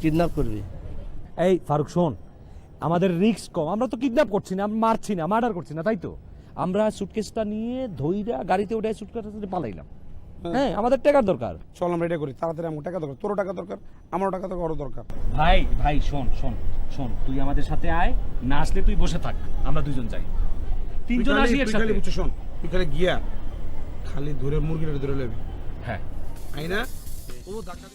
Kidnap করবি। এই ফারুক শোন আমাদের রিস্ক কম। আমরা তো কিডন্যাপ করছি না মারছি না মার্ডার করছি না তাই তো? আমরা সুটকেসটা নিয়ে ধইরা গাড়িতে উঠে সুটকেসটা পালাইলাম। হ্যাঁ। আমাদের টাকার দরকার। চল আমরা এটা করি তাড়াতাড়ি আমার টাকা দরকার তোরও টাকা দরকার আমারও টাকা দরকার ওরও দরকার। ভাই ভাই শোন শোন শোন তুই আমাদের সাথে আয় না আসলে তুই বসে থাক আমরা দুজন যাই। তিনজন আসি খালি- এর তুই সাথে খালি বুঝছ শোন তুই খালি গিয়া খালি ধরে মুরগিটা ধরে লেবি। হ্যাঁ। আই না? ও ধাক্কা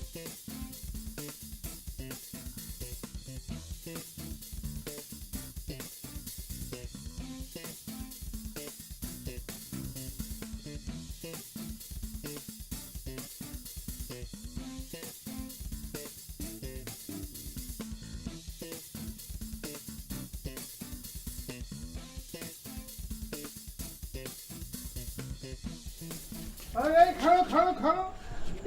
আরে খাও খাও খাও।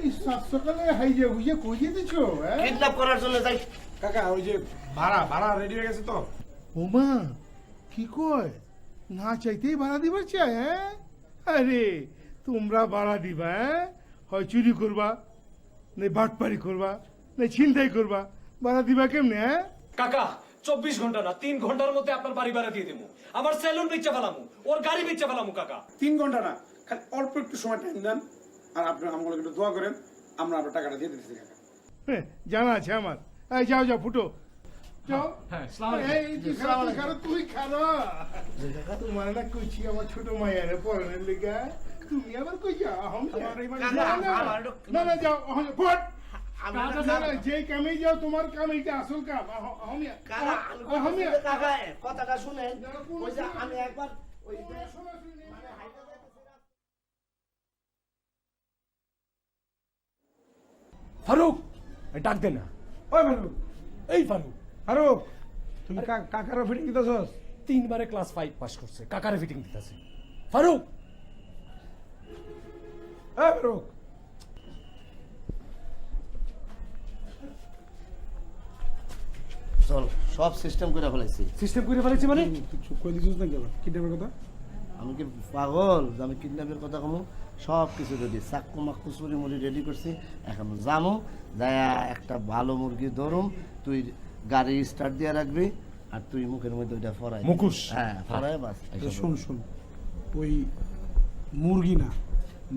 এই সাত সকালে হাইজে বুঝে কই যেতেছো হ্যাঁ কিডন্যাপ করার জন্য যাই। কাকা ওই যে ভাড়া ভাড়া রেডি হয়ে গেছে তো। ওমা কি কয়? না চাইতেই ভাড়া দিবার চাই হ্যাঁ আরে তোমরা ভাড়া দিবা হ্যাঁ হয় চুরি করবা নে বাটপারি করবা নে ছিনতাই করবা ভাড়া দিবা কেমনে হ্যাঁ কাকা চব্বিশ ঘণ্টা না তিন ঘণ্টার মধ্যে আপনার বাড়ি ভাড়া দিয়ে দেবো আমার সেলুন বেচে ফেলামু ওর গাড়ি বেচে ফেলামু কাকা। তিন ঘণ্টা না খালি অল্প একটু সময় টাইম দেন আর আপনি আমাকে একটু দোয়া করেন আমরা আপনার টাকাটা দিয়ে দিতেছি কাকা হ্যাঁ, জানা আছে আমার। এই যাও যাও ফুটো। হ্যাঁ, ছোট মায়ের পড়ানোর লেগা। তুমি আবার কই যাও না, না, যাও যে কামে যাও তোমার কাম এইটা আসল কাম। কথাটা যে আমি একবার ফারুক ডাক দে না। ওই ফারুক। এই ফারুক। ফারুক তুমি কা- কাকারও ফিটিং দিতেছস? তিনবারে ক্লাস ফাইভ পাস করছে কাকারে ফিটিং দিতেছে। ফারুক! এই ফারুক। চল সব সিস্টেম করে ফেলাইছি। সিস্টেম করে ফেলেছি মানে? চুপ দিছিস না কেন কিডন্যাপের কথা? আমি কি পাগল? যে আমি কিডন্যাপের কথা কমু? সব কিছু রেডি চাক্কু মাক্কু চুরি মুড়ি রেডি করছি। এখন যামু যায়া একটা ভালো মুরগি ধরুম তুই গাড়ি স্টার্ট দিয়ে রাখবি আর তুই মুখের মধ্যে ওইটা ফরাই। মুখোশ? হ্যাঁ ফরাই বাস। তো শোন শোন। ওই মুরগি না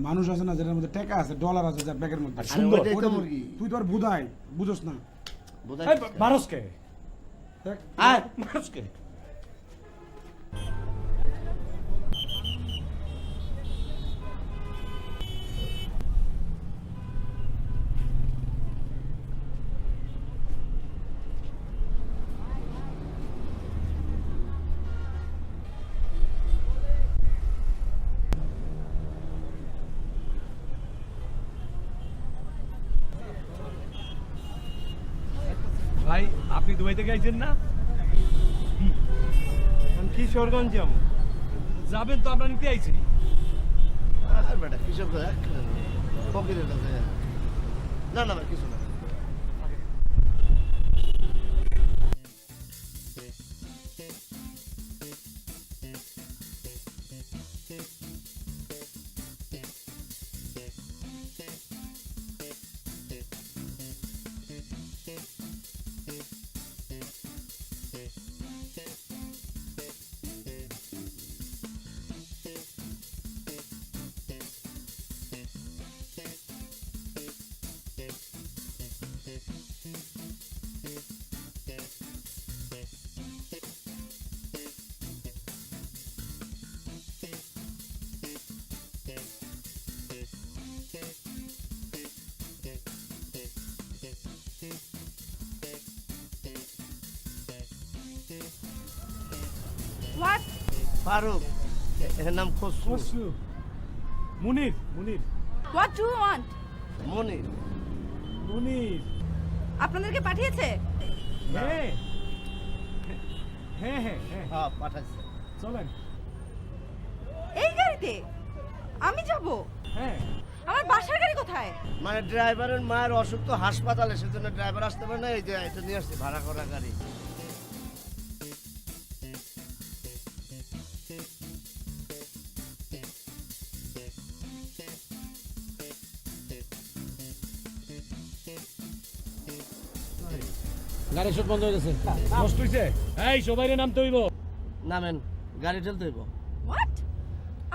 মানুষ আছে না যেটার মধ্যে টাকা আছে ডলার আছে যার ব্যাগের মধ্যে। সুন্দর। ওইটা মুরগি। তুই তো আর বুধাই বুঝোস না। বোধহয় এই মানুষকে দেখ। আয়। মানুষকে আপনি দুবাই থেকে আইছেন না কিশোরগঞ্জ যাব। যাবেন তো আমরা নিতে আইছি। বেটা না না, কিছু না। What? ফারুক এর নাম খসরু মুনির মুনির What do you want? মনির মুনির আপনাদেরকে পাঠিয়েছে? হ্যাঁ। হ্যাঁ। হ্যাঁ হ্যাঁ হ্যাঁ। পাঠাইছে। চলেন। এই গাড়িতে? আমি যাব? হ্যাঁ। আমার বাসার গাড়ি কোথায়? মানে ড্রাইভারের মায়ের অসুখ তো হাসপাতালে সেজন্য ড্রাইভার আসতে পারে না এই যে এটা নিয়ে আসছি ভাড়া করা গাড়ি। গাড়ি শুট বন্ধ হয়ে গেছে। নষ্ট হইছে। এই সবাই নামতে হইব নামেন গাড়ি ঠেলতে হইব। হোয়াট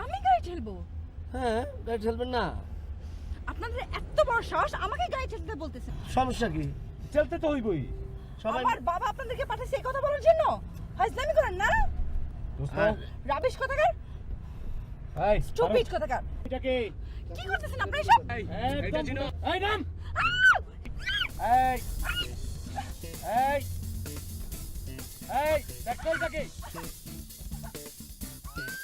আমি গাড়ি ঠেলবো? হ্যাঁ গাড়ি ঠেলবেন না। আপনাদের এত বড় সাহস আমাকে গাড়ি ঠেলতে বলতেছেন সমস্যা কি? চলতে তো হইবই। সবাই আমার বাবা আপনাদেরকে পাঠাইছে এই কথা বলার জন্য? ফাজলামি করেন না? দোস্ত। হ্যাঁ। রাবিশ কথাকার? এই স্টুপিড কথাকার? এটাকে কি? করতেছেন আপনারা এসব? একদম এই নাম! এই। এই এই দেখ কই থাকে